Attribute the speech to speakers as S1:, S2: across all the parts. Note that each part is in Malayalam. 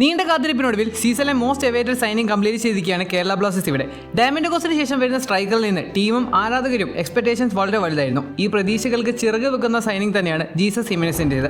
S1: നീണ്ട കാത്തിരിപ്പിനൊടുവിൽ സീസണിലെ മോസ്റ്റ് എവേറ്റഡ് സൈനിങ് കംപ്ലീറ്റ് ചെയ്തിരിക്കുകയാണ് കേരള ബ്ലാസ്റ്റേഴ്സ് ഇവിടെ. ഡയമണ്ട് കോസിന് ശേഷം വരുന്ന സ്ട്രൈക്കറിൽ നിന്ന് ടീമും ആരാധകരും എക്സ്പെക്ടേഷൻസ് വളരെ വലുതായിരുന്നു. ഈ പ്രതീക്ഷകൾക്ക് ചിറക് വെക്കുന്ന സൈനിങ് തന്നെയാണ് ജീസസ് ഹിമിനസിന്റേത്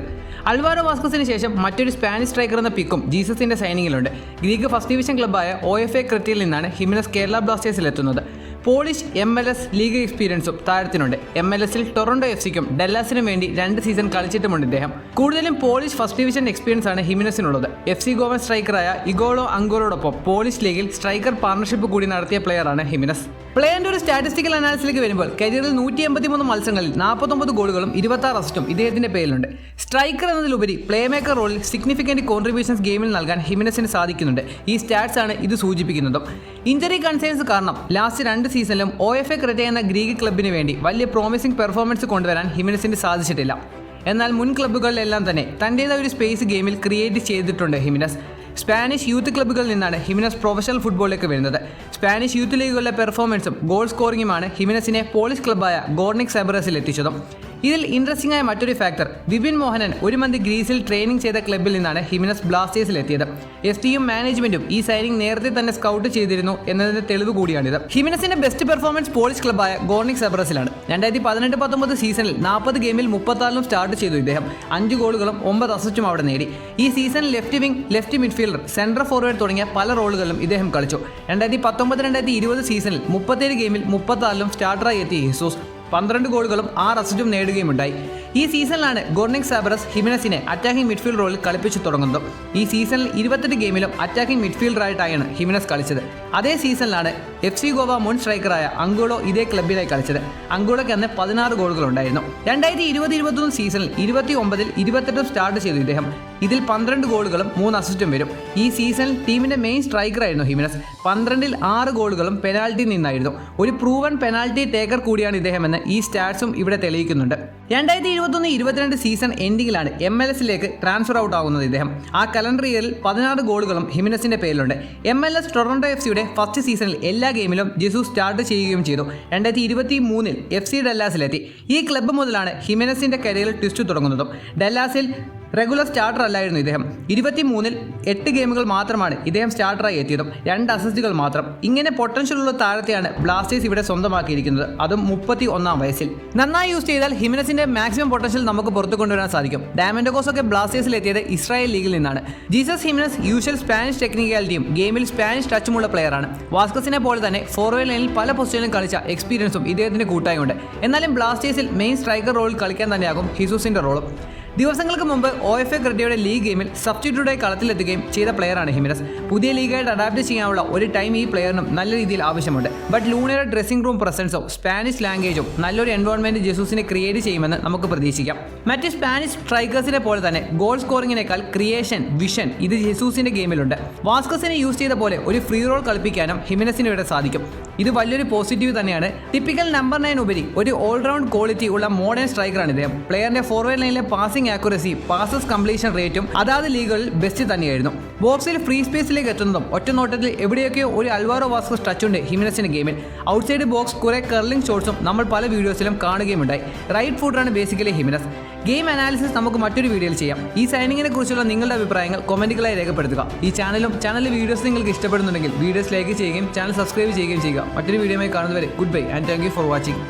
S1: അൽവാരോ വാസ്കസിന് ശേഷം മറ്റൊരു സ്പാനിഷ് സ്ട്രൈക്കർ എന്ന പിക്കും ജീസസിന്റെ സൈനിങ്ങിലുണ്ട് ഗ്രീക്ക് ഫസ്റ്റ് ഡിവിഷൻ ക്ലബ്ബായ ഒ എഫ് എ ക്രിറ്റിയിൽ നിന്നാണ് ഹിമിനസ് കേരള ബ്ലാസ്റ്റേഴ്സിൽ എത്തുന്നത് Polish M L S league എക്സ്പീരിയൻസും താരത്തിനുണ്ട്. എം എൽ എസിൽ ടൊറന്റോ എഫ് സിക്കും ഡെല്ലാസിനും വേണ്ടി രണ്ട് സീസൺ കളിച്ചിട്ടുമുണ്ട് ഇദ്ദേഹം. കൂടുതലും പോളിഷ് ഫസ്റ്റ് ഡിവിഷൻ എക്സ്പീരിയൻസ് ആണ് ഹിമിനസിനുള്ളത്. എഫ് സി ഗോവൻ സ്ട്രൈക്കറായ ഇഗോളോ അങ്കോറോടൊപ്പം പോളിഷ് ലീഗിൽ സ്ട്രൈക്കർ പാർട്ണർഷിപ്പ് കൂടി നടത്തിയ പ്ലെയറാണ് ഹിമിനസ്. പ്ലെയറിന്റെ ഒരു സ്റ്റാറ്റിസ്റ്റിക്കൽ അനാലിസിലേക്ക് വരുമ്പോൾ കരിയറിൽ നൂറ്റി എൺപത്തി മൂന്ന് മത്സരങ്ങളിൽ നാൽപ്പത്തൊമ്പത് ഗോളുകളും ഇരുപത്തി ആറ് അസിസ്റ്റും ഇദ്ദേഹത്തിന്റെ പേരിലുണ്ട്. സ്ട്രൈക്കർ എന്നതിലുപരി പ്ലേ മേക്കർ റോളിൽ സിഗ്നിഫിക്കന്റ് കോൺട്രിബ്യൂഷൻസ് ഗെയിമിൽ നൽകാൻ ഹിമിനസിന് സാധിക്കുന്നുണ്ട്. ഈ സ്റ്റാറ്റ്സ് ആണ് ഇത് സൂചിപ്പിക്കുന്നതും. ഇഞ്ചറി കൺസേൺസ് കാരണം ലാസ്റ്റ് രണ്ട് സീസണിലും ഒ എഫ് എ ക്രെറ്റ എന്ന ഗ്രീക്ക് ക്ലബിന് വേണ്ടി വലിയ പ്രോമിസിംഗ് പെർഫോമൻസ് കൊണ്ടുവരാൻ ഹിമിനസിന് സാധിച്ചിട്ടില്ല. എന്നാൽ മുൻ ക്ലബ്ബുകളിലെല്ലാം തന്നെ തന്റേതായ ഒരു സ്പേസ് ഗെയിമിൽ ക്രിയേറ്റ് ചെയ്തിട്ടുണ്ട് ഹിമിനസ്. സ്പാനിഷ് യൂത്ത് ക്ലബ്ബുകളിൽ നിന്നാണ് ഹിമിനസ് പ്രൊഫഷണൽ ഫുട്ബോളിലേക്ക് വരുന്നത്. സ്പാനിഷ് യൂത്ത് ലീഗുകളിലെ പെർഫോമൻസും ഗോൾ സ്കോറിംഗുമാണ് ഹിമിനസിനെ പോളിഷ് ക്ലബ്ബായ ഗോർണിക് സെബറസിൽ എത്തിച്ചതും. ഇതിൽ ഇൻട്രസ്റ്റിംഗ് ആയ മറ്റൊരു ഫാക്ടർ വിപിൻ മോഹനൻ ഒരു മന്ത് ഗ്രീസിൽ ട്രെയിനിങ് ചെയ്ത ക്ലബ്ബിൽ നിന്നാണ് ഹിമിനസ് ബ്ലാസ്റ്റേഴ്സിൽ എത്തിയത്. എസ് ടിയും മാനേജ്മെന്റും ഈ സൈനിങ് നേരത്തെ തന്നെ സ്കൗട്ട് ചെയ്തിരുന്നു എന്നതിന്റെ തെളിവ് കൂടിയാണിത്. ഹിമിനസിന്റെ ബെസ്റ്റ് പെർഫോമൻസ് പോളിഷ് ക്ലബ്ബായ ഗോർണിക് സെബറസിലാണ്. രണ്ടായിരത്തി പതിനെട്ട് പത്തൊമ്പത് സീസണിൽ നാൽപ്പത് ഗെയിമിൽ മുപ്പത്താറിലും സ്റ്റാർട്ട് ചെയ്തു ഇദ്ദേഹം. അഞ്ച് ഗോളുകളും ഒമ്പത് അസിസ്റ്റും അവിടെ നേടി. ഈ season left wing left midfielder central forward തുടങ്ങിയ പല റോളുകളിലും ഇദ്ദേഹം കളിച്ചു. രണ്ടായിരത്തി പത്തൊമ്പത് രണ്ടായിരത്തി ഇരുപത് സീസണിൽ മുപ്പത്തേഴ് ഗെയിമിൽ മുപ്പത്താറിലും സ്റ്റാർട്ടറായി എത്തിയ ഹിസൂസ് പന്ത്രണ്ട് ഗോളുകളും ആറ് അസിസ്റ്റും നേടുകയുമുണ്ടായി. ഈ സീസണിലാണ് ഗോർണിക് സാബറസ് ഹിമിനസിനെ അറ്റാക്കിംഗ് മിഡ്ഫീൽഡ് റോളിൽ കളിപ്പിച്ചു തുടങ്ങുന്നത്. ഈ സീസണിൽ ഇരുപത്തെട്ട് ഗെയിമിലും അറ്റാക്കിംഗ് മിഡ്ഫീൽഡറായിട്ടാണ് ഹിമിനസ് കളിച്ചത്. അതേ സീസണിലാണ് എഫ് സി ഗോവ മുൻ സ്ട്രൈക്കറായ അങ്കോളോ ഇതേ ക്ലബിലായി കളിച്ചത്. അങ്കോളയ്ക്ക് അന്ന് പതിനാറ് ഗോളുകളുണ്ടായിരുന്നു രണ്ടായിരത്തി ഇരുപത് ഇരുപത്തൊന്ന് സീസണിൽ ഇരുപത്തി ഒമ്പതിൽ ഇരുപത്തെട്ടും സ്റ്റാർട്ട് ചെയ്തു ഇദ്ദേഹം. ഇതിൽ പന്ത്രണ്ട് ഗോളുകളും മൂന്ന് അസിസ്റ്റും വരും. ഈ സീസണിൽ ടീമിന്റെ മെയിൻ സ്ട്രൈക്കറായിരുന്നു ഹിമിനസ്. പന്ത്രണ്ടിൽ ആറ് ഗോളുകളും പെനാൽറ്റി നിന്നായിരുന്നു. ഒരു പ്രൂവൺ പെനാൽറ്റി ടേക്കർ കൂടിയാണ് ഇദ്ദേഹമെന്ന് ഈ സ്റ്റാറ്റ്സും ഇവിടെ തെളിയിക്കുന്നുണ്ട്. രണ്ടായിരത്തി ഇരുപത്തൊന്ന് ഇരുപത്തിരണ്ട് സീസൺ എൻഡിങ്ങിലാണ് എം എൽ എസിലേക്ക് ട്രാൻസ്ഫർ ഔട്ട് ആകുന്നത് ഇദ്ദേഹം. ആ കലണ്ടർ ഇയറിൽ പതിനാറ് ഗോളുകളും ഹിമിനസിന്റെ പേരിലുണ്ട്. M L S Toronto F സിയുടെ ഫസ്റ്റ് സീസണിൽ എല്ലാ ഗെയിമിലും ജിസു സ്റ്റാർട്ട് ചെയ്യുകയും ചെയ്തു. രണ്ടായിരത്തി ഇരുപത്തി മൂന്നിൽ എഫ് സി ഡെല്ലാസിലെത്തി ഈ ക്ലബ്ബ് മുതലാണ് ഹിമിനസിന്റെ കരിയറിൽ ട്വിസ്റ്റ് തുടങ്ങുന്നതും. ഡെല്ലാസിൽ റെഗുലർ സ്റ്റാർട്ടർ അല്ലായിരുന്നു ഇദ്ദേഹം. ഇരുപത്തി മൂന്നിൽ എട്ട് ഗെയിമുകൾ മാത്രമാണ് ഇദ്ദേഹം സ്റ്റാർട്ടറായി എത്തിയതും. രണ്ട് അസിസ്റ്റുകൾ മാത്രം. ഇങ്ങനെ പൊട്ടൻഷ്യലുള്ള താരത്തെയാണ് ബ്ലാസ്റ്റേഴ്സ് ഇവിടെ സ്വന്തമാക്കിയിരിക്കുന്നത്. അതും മുപ്പത്തി ഒന്നാം വയസ്സിൽ. നന്നായി യൂസ് ചെയ്താൽ ഹിമിനസിന്റെ മാക്സിമം പൊട്ടൻഷ്യൽ നമുക്ക് പുറത്തു കൊണ്ടുവരാൻ സാധിക്കും. ഡാമൻഡോകോസ് ഒക്കെ ബ്ലാസ്റ്റേഴ്സിൽ എത്തിയത് ഇസ്രായേൽ ലീഗിൽ നിന്നാണ്. ജീസസ് ഹിമിനസ് യൂഷ്വൽ സ്പാനിഷ് ടെക്നിക്കാലിറ്റിയും ഗെയിമിൽ സ്പാനിഷ് ടച്ചുമുള്ള പ്ലെയറാണ് വാസ്കസിനെ പോലെ തന്നെ ഫോർവേഡ് ലൈനിൽ പല പൊസിഷനിലും കളിച്ച എക്സ്പീരിയൻസും ഇദ്ദേഹത്തിന് കൂട്ടായുണ്ട്. എന്നാലും ബ്ലാസ്റ്റേഴ്സിൽ മെയിൻ സ്ട്രൈക്കർ റോളിൽ കളിക്കാൻ തന്നെയാകും ഹിസൂസിന്റെ റോളും ദിവസങ്ങൾക്ക് മുമ്പ് ഒ എഫ് എ ക്രെഡിയുടെ ലീഗ് ഗെയിമിൽ സബ്സ്റ്റിറ്റ്യൂട്ടായി കളത്തിലെത്തുകയും ചെയ്ത പ്ലെയറാണ് ഹിമിനസ് പുതിയ ലീഗായിട്ട് അഡാപ്റ്റ് ചെയ്യാനുള്ള ഒരു ടൈം ഈ പ്ലെയറിനും നല്ല രീതിയിൽ ആവശ്യമുണ്ട്. ബട്ട് ലൂണയുടെ ഡ്രസ്സിംഗ് റൂം പ്രസൻസോ സ്പാനിഷ് ലാംഗ്വേജും നല്ലൊരു എൻവയോൺമെന്റ് ജെസൂസിനെ ക്രിയേറ്റ് ചെയ്യുമെന്ന് നമുക്ക് പ്രതീക്ഷിക്കാം. മറ്റ് സ്പാനിഷ് സ്ട്രൈക്കേഴ്സിനെ പോലെ തന്നെ ഗോൾ സ്കോറിങ്ങിനേക്കാൾ ക്രിയേഷൻ വിഷൻ ഇത് ജെസൂസിന്റെ ഗെയിമിലുണ്ട്. വാസ്കസിനെ യൂസ് ചെയ്ത പോലെ ഒരു ഫ്രീ റോൾ കളിപ്പിക്കാനും ഹിമിനസിന് ഇവിടെ സാധിക്കും. ഇത് വലിയൊരു പോസിറ്റീവ് തന്നെയാണ്. ടിപ്പിക്കൽ നമ്പർ നയൻ ഉപരി ഒരു ഓൾറൗണ്ട് ക്വാളിറ്റി ഉള്ള മോഡേൺ സ്ട്രൈക്കറാണ് ഇദ്ദേഹം. പ്ലെയറിന്റെ ഫോർവേഡ് ലൈനിലെ പാസിംഗ് ആക്യുറസി പാസസ് കംപ്ലീഷൻ റേറ്റും അതാത് ലീഗുകളിൽ ബെസ്റ്റ് തന്നെയായിരുന്നു. ബോക്സിൽ ഫ്രീ സ്പേസിലേക്ക് എത്തുന്നതും ഒറ്റ നോട്ടത്തിൽ എവിടെയൊക്കെയോ ഒരു അൽവാറോ വാസ്കസ് ടച്ച് ഉണ്ട് ഹിമിനസിന്റെ ഗെയിമിൽ ഔട്ട്സൈഡ് ബോക്സ് കുറെ കർലിംഗ് ഷോട്ട്സും നമ്മൾ പല വീഡിയോസിലും കാണുകയുമുണ്ടായി. റൈറ്റ് ഫുഡാണ് ബേസിക്കലി ഹിമിനസ്. ഗെയിം അനാലിസിസ് നമുക്ക് മറ്റൊരു വീഡിയോയിൽ ചെയ്യാം. ഈ സൈനിങ്ങിനെ കുറിച്ചുള്ള നിങ്ങളുടെ അഭിപ്രായങ്ങൾ കമന്റുകളായി രേഖപ്പെടുത്തുക. ഈ ചാനലും ചാനലിലെ വീഡിയോസ് നിങ്ങൾക്ക് ഇഷ്ടപ്പെടുന്നുണ്ടെങ്കിൽ വീഡിയോസ് ലൈക്ക് ചെയ്യുകയും ചാനൽ സബ്സ്ക്രൈബ് ചെയ്യുകയും ചെയ്യുക. മറ്റൊരു വീഡിയോയുമായി കാണുന്നവരെ goodbye and thank for watching